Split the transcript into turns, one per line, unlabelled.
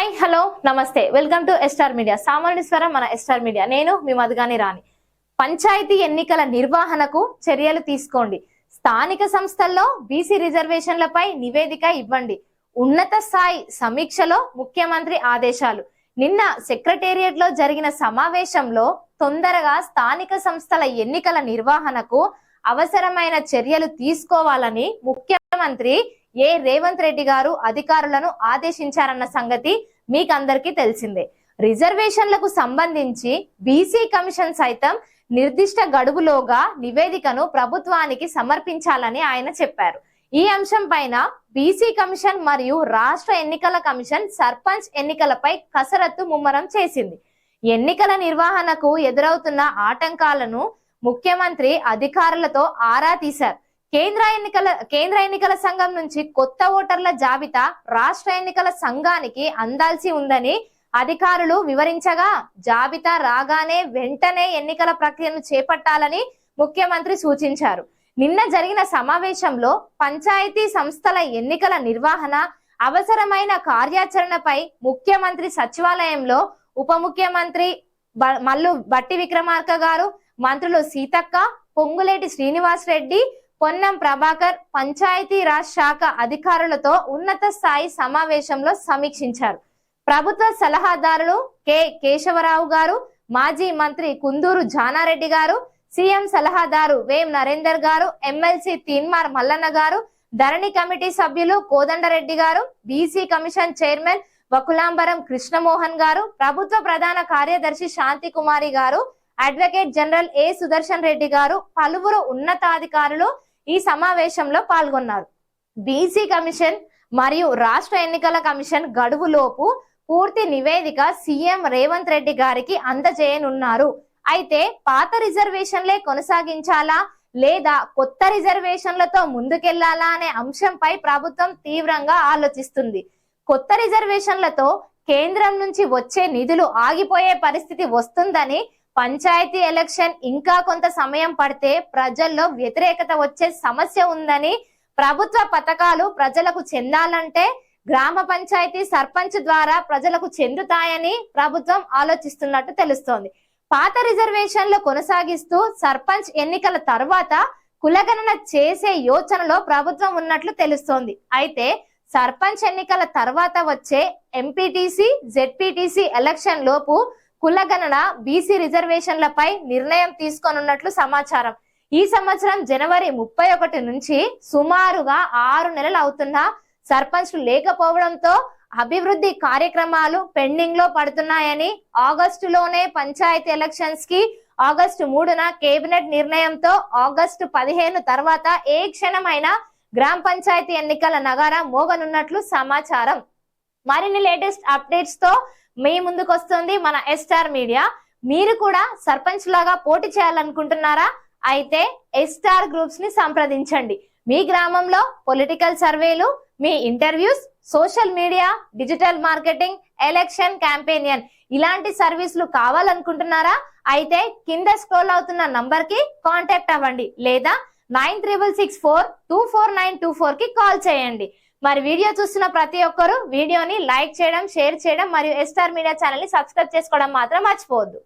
Hi hello నమస్తే. Welcome to S star media సామాన్య స్వరం మన ఎస్టార్ మీడియా నేను మీ మధుగాని రాణి. పంచాయతీ ఎన్నికల నిర్వహణకు చర్యలు తీసుకోండి. స్థానిక సంస్థల్లో బీసీ రిజర్వేషన్లపై నివేదిక ఇవ్వండి. ఉన్నత స్థాయి సమీక్షలో ముఖ్యమంత్రి ఆదేశాలు. నిన్న సెక్రటేరియట్లో జరిగిన సమావేశంలో తొందరగా స్థానిక సంస్థల ఎన్నికల నిర్వహణకు అవసరమైన చర్యలు తీసుకోవాలని ముఖ్యమంత్రి ఏ రేవంత్ రెడ్డి గారు అధికారులను ఆదేశించారన్న సంగతి మీకందరికీ తెలిసిందే. రిజర్వేషన్లకు సంబంధించి బీసీ కమిషన్ సైతం నిర్దిష్ట గడువులోగా నివేదికను ప్రభుత్వానికి సమర్పించాలని ఆయన చెప్పారు. ఈ అంశం పైన బీసీ కమిషన్ మరియు రాష్ట్ర ఎన్నికల కమిషన్ సర్పంచ్ ఎన్నికలపై కసరత్తు ముమ్మరం చేసింది. ఎన్నికల నిర్వహణకు ఎదురవుతున్న ఆటంకాలను ముఖ్యమంత్రి అధికారులతో ఆరా తీశారు. కేంద్ర ఎన్నికల కేంద్ర ఎన్నికల సంఘం నుంచి కొత్త ఓటర్ల జాబితా రాష్ట్ర ఎన్నికల సంఘానికి అందాల్సి ఉందని అధికారులు వివరించగా జాబితా రాగానే వెంటనే ఎన్నికల ప్రక్రియను చేపట్టాలని ముఖ్యమంత్రి సూచించారు. నిన్న జరిగిన సమావేశంలో పంచాయతీ సంస్థల ఎన్నికల నిర్వహణ అవసరమైన కార్యాచరణపై ముఖ్యమంత్రి సచివాలయంలో ఉప ముఖ్యమంత్రి మల్లు బట్టి విక్రమార్క గారు మంత్రులు సీతక్క పొంగులేటి శ్రీనివాస్ రెడ్డి పొన్నం ప్రభాకర్ పంచాయతీ రాజ్ శాఖ అధికారులతో ఉన్నత స్థాయి సమావేశంలో సమీక్షించారు. ప్రభుత్వ సలహాదారులు కె కేశవరావు గారు మాజీ మంత్రి కుందూరు జానారెడ్డి గారు సీఎం సలహాదారు వేం నరేందర్ గారు ఎమ్మెల్సీ తీన్మార్ మల్లన్న గారు ధరణి కమిటీ సభ్యులు కోదండరెడ్డి గారు BC commission chairman Vakulambaram Krishna Mohan గారు ప్రభుత్వ ప్రధాన కార్యదర్శి శాంతి కుమారి గారు advocate general A Sudarshan Reddy గారు పలువురు ఉన్నతాధికారులు ఈ సమావేశంలో పాల్గొన్నారు. బీసీ కమిషన్ మరియు రాష్ట్ర ఎన్నికల కమిషన్ గడువులోపు పూర్తి నివేదిక సీఎం రేవంత్ రెడ్డి గారికి అందజేయనున్నారు. అయితే పాత రిజర్వేషన్లే కొనసాగించాలా? లేదా కొత్త రిజర్వేషన్లతో ముందుకెళ్ళాలా అనే అంశంపై ప్రభుత్వం తీవ్రంగా ఆలోచిస్తుంది. కొత్త రిజర్వేషన్లతో కేంద్రం నుంచి వచ్చే నిధులు ఆగిపోయే పరిస్థితి వస్తుందని పంచాయతీ ఎలక్షన్ ఇంకా కొంత సమయం పడితే ప్రజల్లో వ్యతిరేకత వచ్చే సమస్య ఉందని ప్రభుత్వ పథకాలు ప్రజలకు చెందాలంటే గ్రామ పంచాయతీ సర్పంచ్ ద్వారా ప్రజలకు చెందుతాయని ప్రభుత్వం ఆలోచిస్తున్నట్టు తెలుస్తోంది. పాత రిజర్వేషన్లు కొనసాగిస్తూ సర్పంచ్ ఎన్నికల తర్వాత కులగణన చేసే యోచనలో ప్రభుత్వం ఉన్నట్లు తెలుస్తోంది. అయితే సర్పంచ్ ఎన్నికల తర్వాత వచ్చే ఎంపీటీసీ జెడ్పీటీసీ ఎలక్షన్ లోపు కులగణన బీసీ రిజర్వేషన్లపై నిర్ణయం తీసుకోనున్నట్లు సమాచారం. ఈ సంవత్సరం జనవరి ముప్పై ఒకటి నుంచి సుమారుగా ఆరు నెలలు అవుతున్న సర్పంచ్లు లేకపోవడంతో అభివృద్ధి కార్యక్రమాలు పెండింగ్లో పడుతున్నాయని ఆగస్టులోనే పంచాయతీ ఎలక్షన్స్కి ఆగస్టు మూడున కేబినెట్ నిర్ణయంతో ఆగస్టు పదిహేను తర్వాత ఏ క్షణమైన గ్రామ పంచాయతీ ఎన్నికల నగారా మోగనున్నట్లు సమాచారం. మరిన్ని లేటెస్ట్ అప్డేట్స్తో మీ ముందుకు వస్తుంది మన ఎస్టార్ మీడియా మీరు కూడా సర్పంచ్ లాగా పోటీ చేయాలనుకుంటున్నారా? అయితే ఎస్టార్ గ్రూప్స్ని సంప్రదించండి. మీ గ్రామంలో పొలిటికల్ సర్వేలు మీ interviews social media digital marketing election campaign ఇలాంటి సర్వీసులు కావాలనుకుంటున్నారా? అయితే కింద స్క్రోల్ అవుతున్న నంబర్కి కాంటాక్ట్ అవ్వండి. లేదా nine triple six four two four nine two ఫోర్కి కాల్ చేయండి. మరి వీడియో చూస్తున్న ప్రతి ఒక్కరూ వీడియోని లైక్ చేయడం షేర్ చేయడం మరియు ఎస్టార్ మీడియా ఛానల్ని సబ్స్క్రైబ్ చేసుకోవడం మాత్రం మర్చిపోవద్దు.